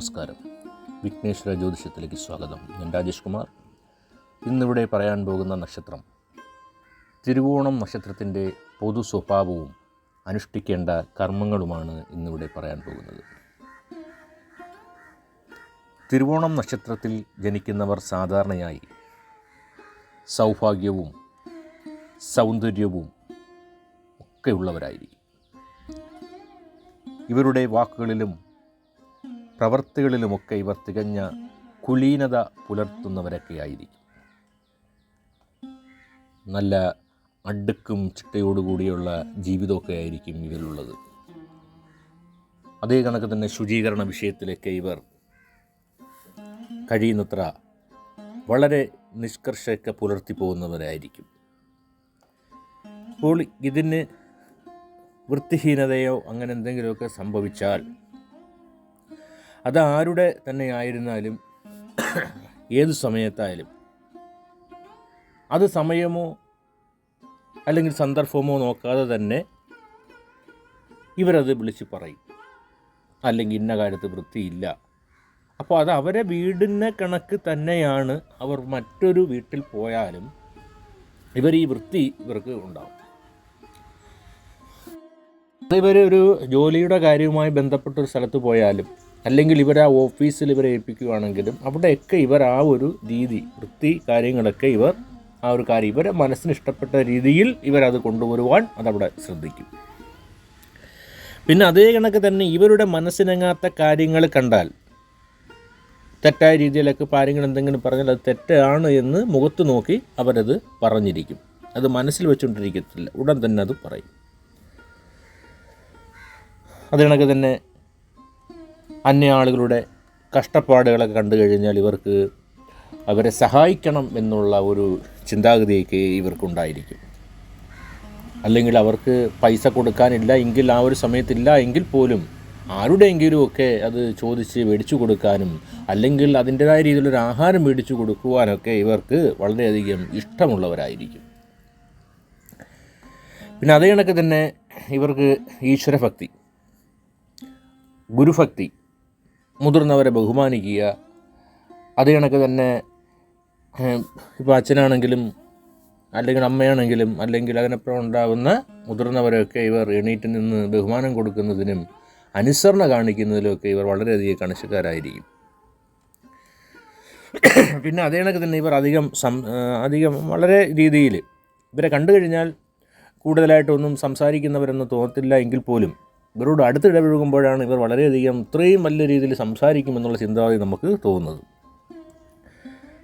നമസ്കാരം. വിഘ്നേശ്വര ജ്യോതിഷത്തിലേക്ക് സ്വാഗതം. ഞാൻ രാജേഷ് കുമാർ. ഇന്നിവിടെ പറയാൻ പോകുന്ന നക്ഷത്രം. തിരുവോണം നക്ഷത്രത്തിന്റെ പൊതു സ്വഭാവവും അനുഷ്ഠിക്കേണ്ട കർമ്മങ്ങളുമാണ് ഇന്നിവിടെ പറയാൻ പോകുന്നത്. തിരുവോണം നക്ഷത്രത്തിൽ ജനിക്കുന്നവർ സാധാരണയായി സൗഭാഗ്യവും സൗന്ദര്യവും ഒക്കെയുള്ളവരായിരിക്കും. ഇവരുടെ വാക്കുകളിലും പ്രവർത്തികളിലുമൊക്കെ ഇവർ തികഞ്ഞ കുലീനത പുലർത്തുന്നവരൊക്കെ ആയിരിക്കും നല്ല അടുക്കും ചിട്ടയോടുകൂടിയുള്ള ജീവിതമൊക്കെ ആയിരിക്കും ഇവരിലുള്ളത്. അതേ കണക്ക് തന്നെ ശുചീകരണ വിഷയത്തിലൊക്കെ ഇവർ കഴിയുന്നത്ര വളരെ നിഷ്കർഷയൊക്കെ പുലർത്തി പോകുന്നവരായിരിക്കും. അപ്പോൾ ഇതിന് വൃത്തിഹീനതയോ അങ്ങനെ എന്തെങ്കിലുമൊക്കെ സംഭവിച്ചാൽ അത് ആരുടെ തന്നെ ആയിരുന്നാലും ഏത് സമയത്തായാലും അത് സമയമോ അല്ലെങ്കിൽ സന്ദർഭമോ നോക്കാതെ തന്നെ ഇവരത് വിളിച്ച് പറയും. അല്ലെങ്കിൽ ഇന്ന കാര്യത്ത് വൃത്തിയില്ല. അപ്പോൾ അത് അവരെ വീടിനെ കണക്ക് തന്നെയാണ് അവർ മറ്റൊരു വീട്ടിൽ പോയാലും ഇവർ ഈ വൃത്തി ഇവർക്ക് ഉണ്ടാവും. ഇവർ ഒരു ജോലിയുടെ കാര്യവുമായി ബന്ധപ്പെട്ട ഒരു സ്ഥലത്ത് പോയാലും അല്ലെങ്കിൽ ഇവർ ആ ഓഫീസിൽ ഇവരെ ഏൽപ്പിക്കുകയാണെങ്കിലും അവിടെയൊക്കെ ഇവർ ആ ഒരു രീതി വൃത്തി കാര്യങ്ങളൊക്കെ ഇവർ ആ ഒരു കാര്യം ഇവരെ മനസ്സിന് ഇഷ്ടപ്പെട്ട രീതിയിൽ ഇവരത് കൊണ്ടുവരുവാൻ അതവിടെ ശ്രദ്ധിക്കും. പിന്നെ അതേ കണക്ക് തന്നെ ഇവരുടെ മനസ്സിനങ്ങാത്ത കാര്യങ്ങൾ കണ്ടാൽ തെറ്റായ രീതിയിലൊക്കെ കാര്യങ്ങൾ എന്തെങ്കിലും പറഞ്ഞാൽ അത് തെറ്റാണ് എന്ന് മുഖത്ത് നോക്കി അവരത് പറഞ്ഞിരിക്കും. അത് മനസ്സിൽ വെച്ചുകൊണ്ടിരിക്കത്തില്ല ഉടൻ തന്നെ അത് പറയും. അത് കണക്ക് തന്നെ അന്യ ആളുകളുടെ കഷ്ടപ്പാടുകളൊക്കെ കണ്ടു കഴിഞ്ഞാൽ ഇവർക്ക് അവരെ സഹായിക്കണം എന്നുള്ള ഒരു ചിന്താഗതിയൊക്കെ ഇവർക്കുണ്ടായിരിക്കും. അല്ലെങ്കിൽ അവർക്ക് പൈസ കൊടുക്കാനില്ല എങ്കിൽ ആ ഒരു സമയത്തില്ല എങ്കിൽ പോലും ആരുടെയെങ്കിലും ഒക്കെ അത് ചോദിച്ച് മേടിച്ചു കൊടുക്കാനും അല്ലെങ്കിൽ അതിന്റെതായ രീതിയിലൊരു ആഹാരം മേടിച്ചു കൊടുക്കുവാനൊക്കെ ഇവർക്ക് വളരെയധികം ഇഷ്ടമുള്ളവരായിരിക്കും. പിന്നെ അതേ കണക്ക് തന്നെ ഇവർക്ക് ഈശ്വരഭക്തി ഗുരുഭക്തി മുതിർന്നവരെ ബഹുമാനിക്കുക. അത് കണക്ക് തന്നെ ഇപ്പോൾ അച്ഛനാണെങ്കിലും അല്ലെങ്കിൽ അമ്മയാണെങ്കിലും അല്ലെങ്കിൽ അതിനപ്പുറം ഉണ്ടാകുന്ന മുതിർന്നവരെയൊക്കെ ഇവർ എണീറ്റ് നിന്ന് ബഹുമാനം കൊടുക്കുന്നതിനും അനുസരണ കാണിക്കുന്നതിലുമൊക്കെ ഇവർ വളരെയധികം കണിശക്കാരായിരിക്കും. പിന്നെ അതേ കണക്ക് തന്നെ ഇവർ അധികം സം അധികം വളരെ രീതിയിൽ ഇവരെ കണ്ടു കഴിഞ്ഞാൽ കൂടുതലായിട്ടൊന്നും സംസാരിക്കുന്നവരെന്ന് തോന്നത്തില്ല എങ്കിൽ പോലും ഇവരോട് അടുത്തിടപഴകുമ്പോഴാണ് ഇവർ വളരെയധികം ഇത്രയും നല്ല രീതിയിൽ സംസാരിക്കുമെന്നുള്ള ചിന്താഗതി നമുക്ക് തോന്നുന്നത്.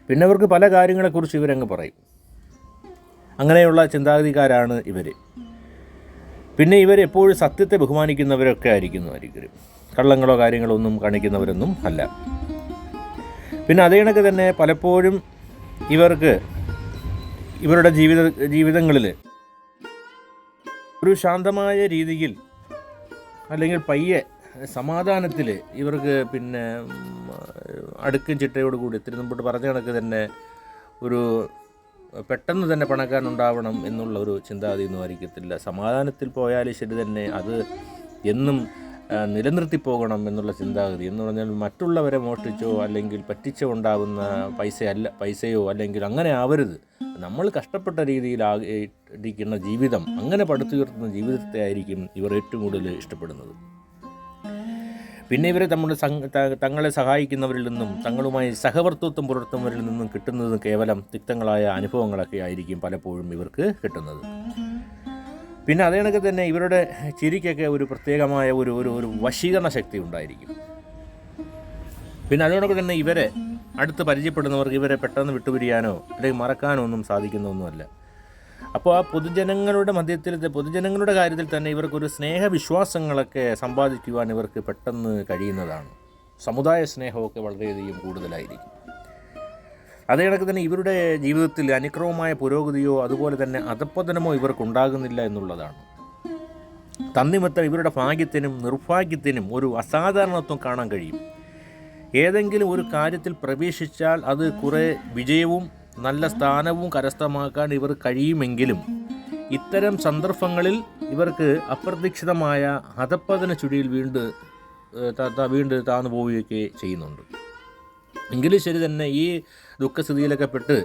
പിന്നെ അവർക്ക് പല കാര്യങ്ങളെക്കുറിച്ച് ഇവരങ്ങ് പറയും. അങ്ങനെയുള്ള ചിന്താഗതിക്കാരാണ് ഇവർ പിന്നെ ഇവരെപ്പോഴും സത്യത്തെ ബഹുമാനിക്കുന്നവരൊക്കെ ആയിരിക്കുന്നു ആയിരിക്കും കള്ളങ്ങളോ കാര്യങ്ങളോ ഒന്നും കാണിക്കുന്നവരൊന്നും അല്ല. പിന്നെ അതേ കണക്ക് തന്നെ പലപ്പോഴും ഇവർക്ക് ഇവരുടെ ജീവിത ജീവിതങ്ങളിൽ ഒരു ശാന്തമായ രീതിയിൽ അല്ലെങ്കിൽ പയ്യെ സമാധാനത്തിൽ ഇവർക്ക് പിന്നെ അടുക്കും ചിട്ടയോട് കൂടി ഇത്തിരി മുമ്പോട്ട് പറഞ്ഞ കണക്ക് തന്നെ ഒരു പെട്ടെന്ന് തന്നെ പണക്കാരനുണ്ടാവണം എന്നുള്ള ഒരു ചിന്താഗതിയൊന്നും ആയിരിക്കത്തില്ല. സമാധാനത്തിൽ പോയാൽ ശരി തന്നെ അത് എന്നും നിലനിർത്തി പോകണം എന്നുള്ള ചിന്താഗതി. എന്ന് പറഞ്ഞാൽ മറ്റുള്ളവരെ മോഷ്ടിച്ചോ അല്ലെങ്കിൽ പറ്റിച്ചോ ഉണ്ടാകുന്ന പൈസയല്ല പൈസയോ അല്ലെങ്കിൽ അങ്ങനെ ആവരുത്. നമ്മൾ കഷ്ടപ്പെട്ട രീതിയിൽ ഇരിക്കുന്ന ജീവിതം അങ്ങനെ പടുത്തുയർത്തുന്ന ജീവിതത്തെ ആയിരിക്കും ഇവർ ഏറ്റവും കൂടുതൽ ഇഷ്ടപ്പെടുന്നത്. പിന്നെ ഇവരെ നമ്മുടെ തങ്ങളെ സഹായിക്കുന്നവരിൽ നിന്നും തങ്ങളുമായി സഹവർത്തൃത്വം പുലർത്തുന്നവരിൽ നിന്നും കിട്ടുന്നത് കേവലം തിക്തങ്ങളായ അനുഭവങ്ങളൊക്കെ ആയിരിക്കും പലപ്പോഴും ഇവർക്ക് കിട്ടുന്നത്. പിന്നെ അതേ കണക്ക് തന്നെ ഇവരുടെ ചിരിക്കൊക്കെ ഒരു പ്രത്യേകമായ ഒരു ഒരു ഒരു വശീകരണ ശക്തി ഉണ്ടായിരിക്കും. പിന്നെ അതോടൊപ്പം തന്നെ ഇവരെ അടുത്ത് പരിചയപ്പെടുന്നവർക്ക് ഇവരെ പെട്ടെന്ന് വിട്ടുപിരിയാനോ അല്ലെങ്കിൽ മറക്കാനോ ഒന്നും സാധിക്കുന്നൊന്നുമല്ല. അപ്പോൾ ആ പൊതുജനങ്ങളുടെ മധ്യത്തിൽ പൊതുജനങ്ങളുടെ കാര്യത്തിൽ തന്നെ ഇവർക്കൊരു സ്നേഹവിശ്വാസങ്ങളൊക്കെ സമ്പാദിക്കുവാൻ ഇവർക്ക് പെട്ടെന്ന് കഴിയുന്നതാണ്. സമുദായ സ്നേഹമൊക്കെ വളരെയധികം കൂടുതലായിരിക്കും. അതേ കണക്ക് തന്നെ ഇവരുടെ ജീവിതത്തിൽ അനുക്രമമായ പുരോഗതിയോ അതുപോലെ തന്നെ അധപ്പതനമോ ഇവർക്കുണ്ടാകുന്നില്ല എന്നുള്ളതാണ്. തന്നിമത്തം ഇവരുടെ ഭാഗ്യത്തിനും നിർഭാഗ്യത്തിനും ഒരു അസാധാരണത്വം കാണാൻ കഴിയും. ഏതെങ്കിലും ഒരു കാര്യത്തിൽ പ്രവേശിച്ചാൽ അത് കുറേ വിജയവും നല്ല സ്ഥാനവും കരസ്ഥമാക്കാൻ ഇവർ കഴിയുമെങ്കിലും ഇത്തരം സന്ദർഭങ്ങളിൽ ഇവർക്ക് അപ്രതീക്ഷിതമായ അധപ്പതന ചുഴിയിൽ വീണ്ട് വീണ്ടും താന്നു പോവുകയൊക്കെ ചെയ്യുന്നുണ്ട്. എങ്കിലും ശരി തന്നെ ഈ ദുഃഖസ്ഥിതിയിലൊക്കെ പെട്ട്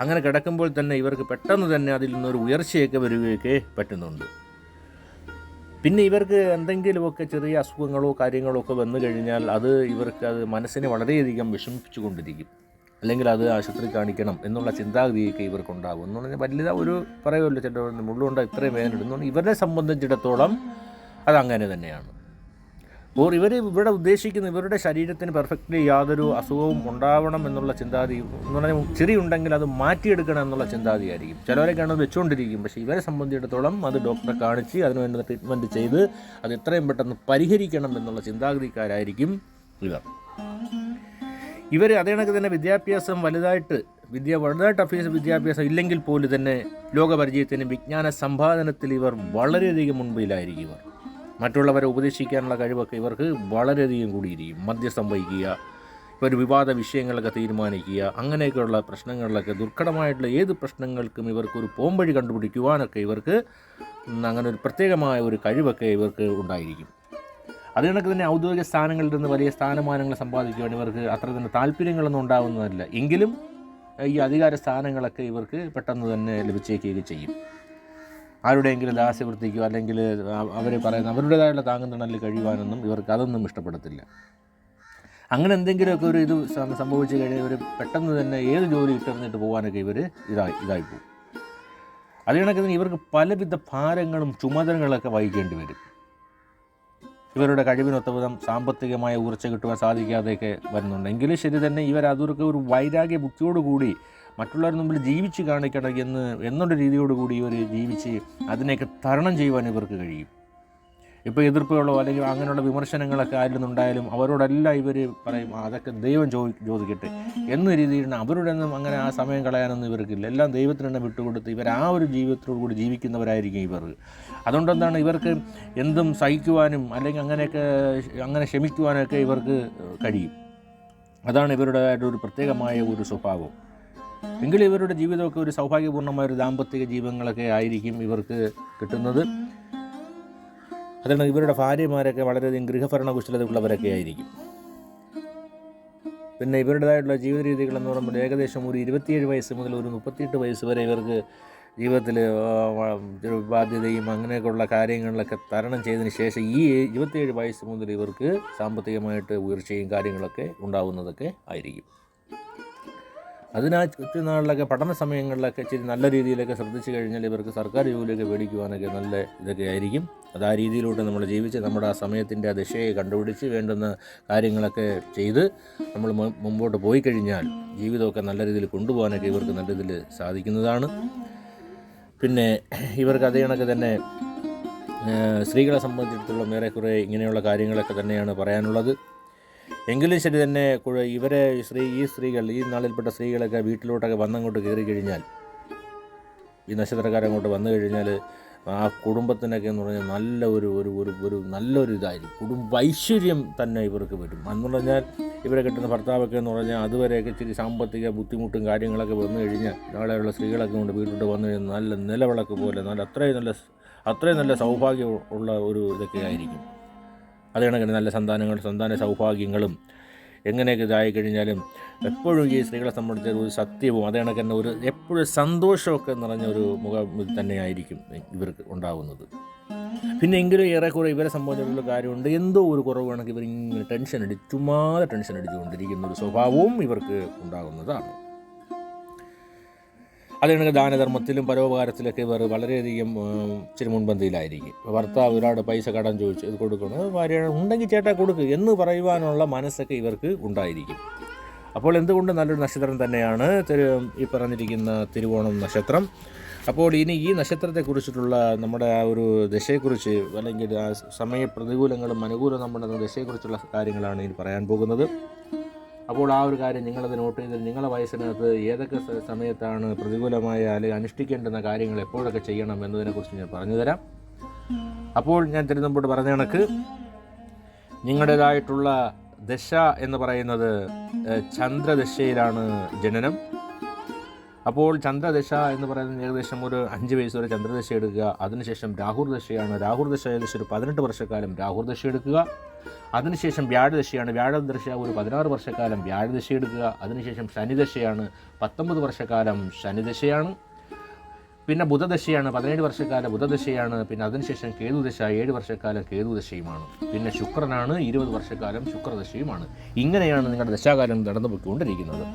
അങ്ങനെ കിടക്കുമ്പോൾ തന്നെ ഇവർക്ക് പെട്ടെന്ന് തന്നെ അതിൽ നിന്നൊരു ഉയർച്ചയൊക്കെ വരികയൊക്കെ പറ്റുന്നുണ്ട്. പിന്നെ ഇവർക്ക് എന്തെങ്കിലുമൊക്കെ ചെറിയ അസുഖങ്ങളോ കാര്യങ്ങളോ ഒക്കെ വന്നു കഴിഞ്ഞാൽ അത് ഇവർക്ക് അത് മനസ്സിനെ വളരെയധികം വിഷമിപ്പിച്ചു കൊണ്ടിരിക്കും അല്ലെങ്കിൽ അത് ആശുപത്രി കാണിക്കണം എന്നുള്ള ചിന്താഗതിയൊക്കെ ഇവർക്കുണ്ടാകും. എന്ന് പറഞ്ഞാൽ വലിയ ഒരു പറയുമല്ലോ ചില മുള്ളുകൊണ്ട് ഇത്രയും വേദന ഇടുന്നു ഇവരെ സംബന്ധിച്ചിടത്തോളം അതങ്ങനെ തന്നെയാണ്. ഓർ ഇവർ ഇവിടെ ഉദ്ദേശിക്കുന്ന ഇവരുടെ ശരീരത്തിന് പെർഫെക്റ്റ്ലി യാതൊരു അസുഖവും ഉണ്ടാവണം എന്നുള്ള ചിന്താതി എന്ന് പറഞ്ഞാൽ ചെറിയ ഉണ്ടെങ്കിൽ അത് മാറ്റിയെടുക്കണം എന്നുള്ള ചിന്താതിയായിരിക്കും. ചിലവരൊക്കെയാണ് അത് വെച്ചുകൊണ്ടിരിക്കും. പക്ഷേ ഇവരെ സംബന്ധിച്ചിടത്തോളം അത് ഡോക്ടറെ കാണിച്ച് അതിന് വേണ്ട ട്രീറ്റ്മെന്റ് ചെയ്ത് അത് എത്രയും പെട്ടെന്ന് പരിഹരിക്കണം എന്നുള്ള ചിന്താഗതിക്കാരായിരിക്കും ഇവർ. ഇവർ അതേ കണക്ക് തന്നെ വിദ്യാഭ്യാസം വലുതായിട്ട് വിദ്യ വലുതായിട്ട് അഭ്യാസ വിദ്യാഭ്യാസം ഇല്ലെങ്കിൽ പോലും തന്നെ ലോകപരിചയത്തിനും വിജ്ഞാന സമ്പാദനത്തിൽ ഇവർ വളരെയധികം മുൻപിലായിരിക്കും ഇവർ. മറ്റുള്ളവരെ ഉപദേശിക്കാനുള്ള കഴിവൊക്കെ ഇവർക്ക് വളരെയധികം കൂടിയിരിക്കും. മധ്യസ്ഥം വഹിക്കുക ഇവർ വിവാദ വിഷയങ്ങളൊക്കെ തീരുമാനിക്കുക അങ്ങനെയൊക്കെയുള്ള പ്രശ്നങ്ങളിലൊക്കെ ദുർഘടമായിട്ടുള്ള ഏത് പ്രശ്നങ്ങൾക്കും ഇവർക്കൊരു പോംവഴി കണ്ടുപിടിക്കുവാനൊക്കെ ഇവർക്ക് അങ്ങനെ ഒരു പ്രത്യേകമായ ഒരു കഴിവൊക്കെ ഇവർക്ക് ഉണ്ടായിരിക്കും. അത് കണക്ക് തന്നെ ഔദ്യോഗിക സ്ഥാനങ്ങളിൽ നിന്ന് വലിയ സ്ഥാനമാനങ്ങൾ സമ്പാദിക്കുവാൻ ഇവർക്ക് അത്ര തന്നെ താല്പര്യങ്ങളൊന്നും ഉണ്ടാവുന്നതല്ല. എങ്കിലും ഈ അധികാര സ്ഥാനങ്ങളൊക്കെ ഇവർക്ക് പെട്ടെന്ന് തന്നെ ലഭിച്ചേക്കുകയൊക്കെ ചെയ്യും. ആരുടെയെങ്കിലും ദാസ്യവൃത്തിക്കോ അല്ലെങ്കിൽ അവർ പറയുന്ന അവരുടേതായുള്ള താങ്ങും തണലിൽ കഴിയുവാനൊന്നും ഇവർക്ക് അതൊന്നും ഇഷ്ടപ്പെടത്തില്ല. അങ്ങനെ എന്തെങ്കിലുമൊക്കെ ഒരു ഇത് സംഭവിച്ചു കഴിഞ്ഞാൽ ഇവർ പെട്ടെന്ന് തന്നെ ഏത് ജോലി ഇട്ടെറിഞ്ഞിട്ട് പോകാനൊക്കെ ഇവർ ഇതായി ഇതായി പോകും. അത് കണക്കിന് ഇവർക്ക് പലവിധ ഭാരങ്ങളും ചുമതലകളൊക്കെ വഹിക്കേണ്ടി വരും. ഇവരുടെ കഴിവിനൊത്ത വിധം സാമ്പത്തികമായ ഉയർച്ച കിട്ടുവാൻ സാധിക്കാതെയൊക്കെ വരുന്നുണ്ട്. എങ്കിലും ശരി തന്നെ ഇവർ അതൊക്കെ ഒരു വൈരാഗ്യ ബുദ്ധിയോടുകൂടി മറ്റുള്ളവർ മുമ്പിൽ ജീവിച്ച് കാണിക്കണം എന്ന് എന്നുള്ള രീതിയോടുകൂടി ഇവർ ജീവിച്ച് അതിനെയൊക്കെ തരണം ചെയ്യുവാൻ ഇവർക്ക് കഴിയും. ഇപ്പോൾ എതിർപ്പുകളോ അല്ലെങ്കിൽ അങ്ങനെയുള്ള വിമർശനങ്ങളൊക്കെ ആയിരുന്നുണ്ടായാലും അവരോടെല്ലാം ഇവർ പറയും "ആ, അതൊക്കെ ദൈവം ചോ ചോദിക്കട്ടെ. എന്ന രീതിയിൽ അവരുടെ ഒന്നും അങ്ങനെ ആ സമയം കളയാനൊന്നും ഇവർക്കില്ല. എല്ലാം ദൈവത്തിന് തന്നെ വിട്ടുകൊടുത്ത് ഇവർ ആ ഒരു ജീവിതത്തോടു കൂടി ജീവിക്കുന്നവരായിരിക്കും ഇവർ. അതുകൊണ്ടെന്താണ് ഇവർക്ക് എന്തും സഹിക്കുവാനും അല്ലെങ്കിൽ അങ്ങനെയൊക്കെ അങ്ങനെ ക്ഷമിക്കുവാനൊക്കെ ഇവർക്ക് കഴിയും. അതാണ് ഇവരുടേതായിട്ടൊരു പ്രത്യേകമായ ഒരു സ്വഭാവം. എങ്കിലും ഇവരുടെ ജീവിതമൊക്കെ ഒരു സൗഭാഗ്യപൂർണമായ ഒരു ദാമ്പത്തിക ജീവിതങ്ങളൊക്കെ ആയിരിക്കും ഇവർക്ക് കിട്ടുന്നത്. അതുകൊണ്ട് ഇവരുടെ ഭാര്യമാരൊക്കെ വളരെയധികം ഗൃഹഭരണ കുശലതയുള്ളവരൊക്കെ ആയിരിക്കും. പിന്നെ ഇവരുടേതായിട്ടുള്ള ജീവിത രീതികൾ എന്ന് പറയുമ്പോൾ ഏകദേശം ഒരു ഇരുപത്തിയേഴ് വയസ്സ് മുതൽ ഒരു മുപ്പത്തിയെട്ട് വയസ്സ് വരെ ഇവർക്ക് ജീവിതത്തിൽ ബാധ്യതയും അങ്ങനെയൊക്കെയുള്ള കാര്യങ്ങളിലൊക്കെ തരണം ചെയ്തതിന് ശേഷം ഈ ഇരുപത്തിയേഴ് വയസ്സ് മുതൽ ഇവർക്ക് സാമ്പത്തികമായിട്ട് ഉയർച്ചയും കാര്യങ്ങളൊക്കെ ഉണ്ടാകുന്നതൊക്കെ ആയിരിക്കും. അതിനാ നാളിലൊക്കെ പഠന സമയങ്ങളിലൊക്കെ ഇച്ചിരി നല്ല രീതിയിലൊക്കെ ശ്രദ്ധിച്ചു കഴിഞ്ഞാൽ ഇവർക്ക് സർക്കാർ ജോലിയൊക്കെ മേടിക്കുവാനൊക്കെ നല്ല ഇതൊക്കെ ആയിരിക്കും. അത് ആ രീതിയിലൂടെ നമ്മൾ ജീവിച്ച് നമ്മുടെ ആ സമയത്തിന്റെ ആ ദിശയെ കണ്ടുപിടിച്ച് വേണ്ടുന്ന കാര്യങ്ങളൊക്കെ ചെയ്ത് നമ്മൾ മുമ്പോട്ട് പോയി കഴിഞ്ഞാൽ ജീവിതമൊക്കെ നല്ല രീതിയിൽ കൊണ്ടുപോകാനൊക്കെ ഇവർക്ക് നല്ല രീതിയിൽ സാധിക്കുന്നതാണ്. പിന്നെ ഇവർക്ക് അതേ കണക്ക് തന്നെ സ്ത്രീകളെ സംബന്ധിച്ചിടത്തോളം ഏറെക്കുറെ ഇങ്ങനെയുള്ള കാര്യങ്ങളൊക്കെ തന്നെയാണ് പറയാനുള്ളത്. എങ്കിലും ശരി തന്നെ ഇവരെ സ്ത്രീ ഈ സ്ത്രീകൾ ഈ നാളിൽപ്പെട്ട സ്ത്രീകളൊക്കെ വീട്ടിലോട്ടൊക്കെ വന്നങ്ങോട്ട് കയറി കഴിഞ്ഞാൽ ഈ നക്ഷത്രക്കാരങ്ങോട്ട് വന്നു കഴിഞ്ഞാൽ ആ കുടുംബത്തിനൊക്കെ എന്ന് പറഞ്ഞാൽ നല്ല ഒരു ഒരു ഒരു ഒരു നല്ലൊരു ഇതായിരിക്കും. കുടുംബ ഐശ്വര്യം തന്നെ ഇവർക്ക് വരും. എന്ന് പറഞ്ഞാൽ ഇവരെ കിട്ടുന്ന ഭർത്താവൊക്കെ എന്ന് പറഞ്ഞാൽ അതുവരെയൊക്കെ ഇച്ചിരി സാമ്പത്തിക ബുദ്ധിമുട്ടും കാര്യങ്ങളൊക്കെ വന്നു കഴിഞ്ഞാൽ നാളെയുള്ള സ്ത്രീകളൊക്കെ കൊണ്ട് വീട്ടിലോട്ട് വന്നു കഴിഞ്ഞാൽ നല്ല നിലവിളക്ക് പോലെ നല്ല അത്രയും നല്ല അത്രയും നല്ല സൗഭാഗ്യം ഉള്ള ഒരു ഇതൊക്കെ ആയിരിക്കും. അത് കണക്കിന് നല്ല സന്താനങ്ങൾ സന്താന സൗഭാഗ്യങ്ങളും എങ്ങനെയൊക്കെ ഇതായി കഴിഞ്ഞാലും എപ്പോഴും ഈ സ്ത്രീകളെ സംബന്ധിച്ച ഒരു സത്യവും അതേ കണക്ക് തന്നെ ഒരു എപ്പോഴും സന്തോഷമൊക്കെ നിറഞ്ഞ ഒരു മുഖം തന്നെയായിരിക്കും ഇവർക്ക് ഉണ്ടാകുന്നത് പിന്നെ എങ്കിലും ഏറെക്കുറെ ഇവരെ സംബന്ധിച്ചുള്ള കാര്യമുണ്ട്. എന്തോ ഒരു കുറവാണെങ്കിൽ ഇവർ ഇങ്ങനെ ടെൻഷൻ അടി ടെൻഷൻ അടിച്ചുകൊണ്ടിരിക്കുന്ന ഒരു സ്വഭാവവും ഇവർക്ക് ഉണ്ടാകുന്നതാണ്. അതുകണക്ക് ദാനധർമ്മത്തിലും പരോപകാരത്തിലൊക്കെ ഇവർ വളരെയധികം ഇച്ചിരി മുൻപന്തിയിലായിരിക്കും. ഭർത്താവ് ഒരാളുടെ പൈസ കടം ചോദിച്ചു ഇത് കൊടുക്കണം അത് ഭാര്യ ഉണ്ടെങ്കിൽ ചേട്ടാ കൊടുക്കുക എന്ന് പറയുവാനുള്ള മനസ്സൊക്കെ ഇവർക്ക് ഉണ്ടായിരിക്കും. അപ്പോൾ എന്തുകൊണ്ട് നല്ലൊരു നക്ഷത്രം തന്നെയാണ് തിരു ഈ പറഞ്ഞിരിക്കുന്ന തിരുവോണം നക്ഷത്രം? അപ്പോൾ ഇനി ഈ നക്ഷത്രത്തെക്കുറിച്ചിട്ടുള്ള നമ്മുടെ ആ ഒരു ദശയെക്കുറിച്ച് അല്ലെങ്കിൽ ആ സമയ പ്രതികൂലങ്ങളും അനുകൂലം നമ്മുടെ ദശയെക്കുറിച്ചുള്ള കാര്യങ്ങളാണ് ഇനി പറയാൻ പോകുന്നത്. അപ്പോൾ ആ ഒരു കാര്യം നിങ്ങളത് നോട്ട് ചെയ്ത് നിങ്ങളുടെ വയസ്സിനകത്ത് ഏതൊക്കെ സമയത്താണ് പ്രതികൂലമായ അല്ലെങ്കിൽ അനുഷ്ഠിക്കേണ്ടുന്ന കാര്യങ്ങൾ എപ്പോഴൊക്കെ ചെയ്യണം എന്നതിനെക്കുറിച്ച് ഞാൻ പറഞ്ഞു തരാം അപ്പോൾ ഞാൻ തിരുനമ്പോട്ട് പറഞ്ഞ കണക്ക് നിങ്ങളുടേതായിട്ടുള്ള ദശ എന്ന് പറയുന്നത് ചന്ദ്രദശയിലാണ് ജനനം. അപ്പോൾ ചന്ദ്രദശ എന്ന് പറയുന്നത് ഏകദേശം ഒരു അഞ്ച് വയസ്സ് വരെ ചന്ദ്രദശ എടുക്കുക. അതിനുശേഷം രാഹുർദശയാണ്. രാഹുർദശ രാഹുർ ദശ ഏകദേശം ഒരു പതിനെട്ട് വർഷക്കാലം രാഹുർദശ എടുക്കുക. അതിനുശേഷം വ്യാഴദശയാണ്. വ്യാഴദശ ഒരു പതിനാറ് വർഷക്കാലം വ്യാഴദശ എടുക്കുക അതിനുശേഷം ശനിദശയാണ്. പത്തൊമ്പത് വർഷക്കാലം ശനിദശയാണ്. പിന്നെ ബുധദശയാണ്. പതിനേഴ് വർഷക്കാലം ബുധദശയാണ്. പിന്നെ അതിനുശേഷം കേതുദശ ഏഴ് വർഷക്കാലം കേതുദശയുമാണ്. പിന്നെ ശുക്രനാണ് ഇരുപത് വർഷക്കാലം ശുക്രദശയുമാണ്. ഇങ്ങനെയാണ് നിങ്ങളുടെ ദശാകാലം നടന്നു പോയിക്കൊണ്ടിരിക്കുന്നത്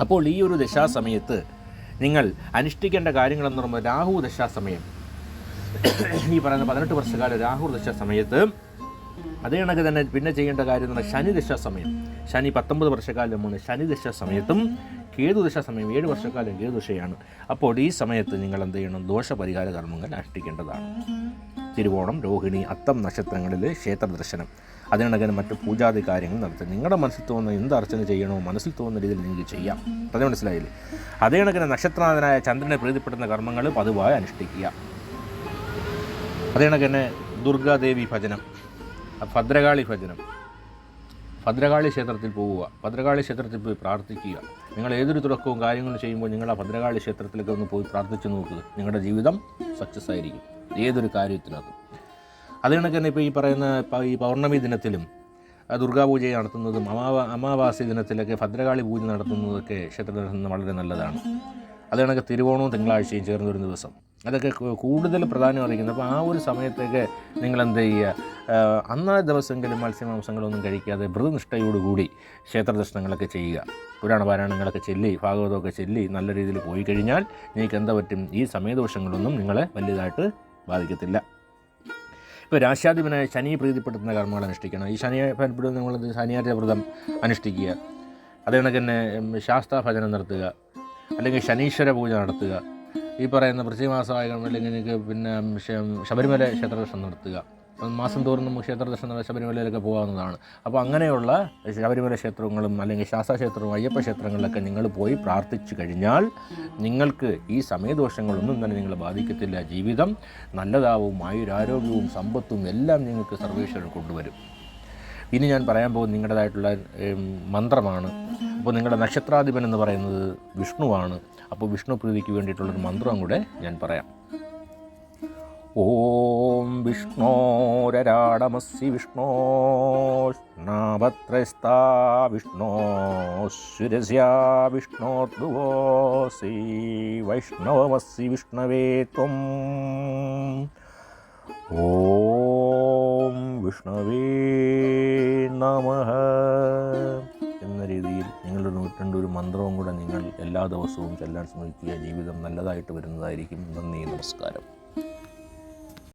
അപ്പോൾ ഈ ഒരു ദശാസമയത്ത് നിങ്ങൾ അനുഷ്ഠിക്കേണ്ട കാര്യങ്ങളെന്ന് പറയുമ്പോൾ രാഹു ദശാസമയം. ഈ പറയുന്ന പതിനെട്ട് വർഷക്കാലം രാഹു ദശ സമയത്ത് അതേ കണക്ക് തന്നെ പിന്നെ ചെയ്യേണ്ട കാര്യം എന്ന് പറഞ്ഞാൽ സമയം ശനി പത്തൊമ്പത് വർഷക്കാലമാണ് ശനി ദശ സമയത്തും കേതു ദശ സമയം ഏഴ് വർഷക്കാലം കേതു ദശയാണ്. അപ്പോൾ ഈ സമയത്ത് നിങ്ങൾ എന്ത് ചെയ്യണം? ദോഷപരിഹാര കർമ്മങ്ങൾ അനുഷ്ഠിക്കേണ്ടതാണ്. തിരുവോണം രോഹിണി അത്തം നക്ഷത്രങ്ങളിൽ ക്ഷേത്ര ദർശനം. അതിനിടയ്ക്ക് മറ്റ് പൂജാതി കാര്യങ്ങൾ നടത്തുക. നിങ്ങളുടെ മനസ്സിൽ തോന്നുന്ന എന്ത് അർച്ചന ചെയ്യണോ മനസ്സിൽ തോന്നുന്ന രീതിയിൽ നിങ്ങൾക്ക് ചെയ്യാം. അത് മനസ്സിലായില്ലേ? അതേ കണക്കിന് നക്ഷത്രനാഥനായ ചന്ദ്രനെ പ്രീതിപ്പെടുന്ന കർമ്മങ്ങൾ പതിവായി അനുഷ്ഠിക്കുക. അതേ കണക്കിന് ദുർഗാദേവി ഭജനം. ഭദ്രകാളി ഭജനം. ഭദ്രകാളി ക്ഷേത്രത്തിൽ പോവുക. ഭദ്രകാളി ക്ഷേത്രത്തിൽ പോയി പ്രാർത്ഥിക്കുക. നിങ്ങൾ ഏതൊരു തുടക്കവും കാര്യങ്ങളും ചെയ്യുമ്പോൾ നിങ്ങൾ ആ ഭദ്രകാളി ക്ഷേത്രത്തിലേക്ക് ഒന്ന് പോയി പ്രാർത്ഥിച്ച് നോക്കുക നിങ്ങളുടെ ജീവിതം സക്സസ് ആയിരിക്കും. ഏതൊരു കാര്യത്തിനകത്തും. അത് തന്നെ ഇപ്പോൾ ഈ പറയുന്ന ഈ പൗർണമി ദിനത്തിലും ദുർഗാപൂജ നടത്തുന്നതും അമാവാ അമാവാസി ദിനത്തിലൊക്കെ ഭദ്രകാളി പൂജ നടത്തുന്നതൊക്കെ ക്ഷേത്രദർശനം വളരെ നല്ലതാണ്. അത് തിരുവോണവും തിങ്കളാഴ്ചയും ചേർന്ന ഒരു ദിവസം. അതൊക്കെ കൂടുതൽ പ്രധാനം അറിയിക്കുന്നത് അപ്പോൾ ആ ഒരു സമയത്തേക്ക് നിങ്ങൾ എന്ത് ചെയ്യുക അന്നാ ദിവസമെങ്കിലും മത്സ്യമാംസങ്ങളൊന്നും കഴിക്കാതെ വ്രതനിഷ്ഠയോടുകൂടി ക്ഷേത്ര ദർശനങ്ങളൊക്കെ ചെയ്യുക. പുരാണ പാരായണങ്ങളൊക്കെ ചെല്ലി ഭാഗവതമൊക്കെ ചെല്ലി നല്ല രീതിയിൽ പോയി കഴിഞ്ഞാൽ നിങ്ങൾക്ക് എന്താ പറ്റും? ഈ സമയദോഷങ്ങളൊന്നും നിങ്ങളെ വലിയതായിട്ട് ബാധിക്കത്തില്ല. ഇപ്പോൾ രാശാധിപനായ ശനിയെ പ്രീതിപ്പെടുത്തുന്ന കർമ്മങ്ങൾ അനുഷ്ഠിക്കണം. ഈ ശനിയെ ഭയപ്പെടുന്ന നിങ്ങൾ ശനിയാഴ്ച വ്രതം അനുഷ്ഠിക്കുക. അതേ കണക്ക് തന്നെ ശാസ്താഭജനം നടത്തുക. അല്ലെങ്കിൽ ശനീശ്വര പൂജ നടത്തുക. ഈ പറയുന്ന വൃശ്ചികമാസമായ അല്ലെങ്കിൽ എനിക്ക് പിന്നെ ശബരിമല ക്ഷേത്രദർശനം നടത്തുക. മാസം തോറും നമുക്ക് ക്ഷേത്രദർശനം ശബരിമലയിലൊക്കെ പോകാവുന്നതാണ്. അപ്പോൾ അങ്ങനെയുള്ള ശബരിമല ക്ഷേത്രങ്ങളും അല്ലെങ്കിൽ ശാസ്താക്ഷേത്രവും അയ്യപ്പ ക്ഷേത്രങ്ങളിലൊക്കെ നിങ്ങൾ പോയി പ്രാർത്ഥിച്ചു കഴിഞ്ഞാൽ നിങ്ങൾക്ക് ഈ സമയദോഷങ്ങളൊന്നും തന്നെ നിങ്ങളെ ബാധിക്കത്തില്ല. ജീവിതം നല്ലതാവും ആയുരാരോഗ്യവും സമ്പത്തും എല്ലാം നിങ്ങൾക്ക് സർവേശ്വരൻ കൊണ്ടുവരും. ഇനി ഞാൻ പറയാൻ പോകുന്ന നിങ്ങളുടേതായിട്ടുള്ള മന്ത്രമാണ്. അപ്പോൾ നിങ്ങളുടെ നക്ഷത്രാധിപൻ എന്ന് പറയുന്നത് വിഷ്ണുവാണ്. അപ്പോൾ വിഷ്ണു പ്രീതിക്ക് വേണ്ടിയിട്ടുള്ളൊരു മന്ത്രം കൂടെ ഞാൻ പറയാം. ഓം വിഷ്ണോരരാടമസി വിഷ്ണോഷ്ണാഭത്രസ്താ വിഷ്ണോ സുരസ്യാ വിഷ്ണോർദുവോസി വൈഷ്ണവമസി വിഷ്ണവേ ത്വം. ഓം വിഷ്ണവേ നമഃ. നിങ്ങളുടെ നൂറ്റണ്ട് ഒരു മന്ത്രവും കൂടെ നിങ്ങൾ എല്ലാ ദിവസവും ചെല്ലാൻ ശ്രമിക്കുക. ജീവിതം നല്ലതായിട്ട് വരുന്നതായിരിക്കും. നന്ദി നമസ്കാരം.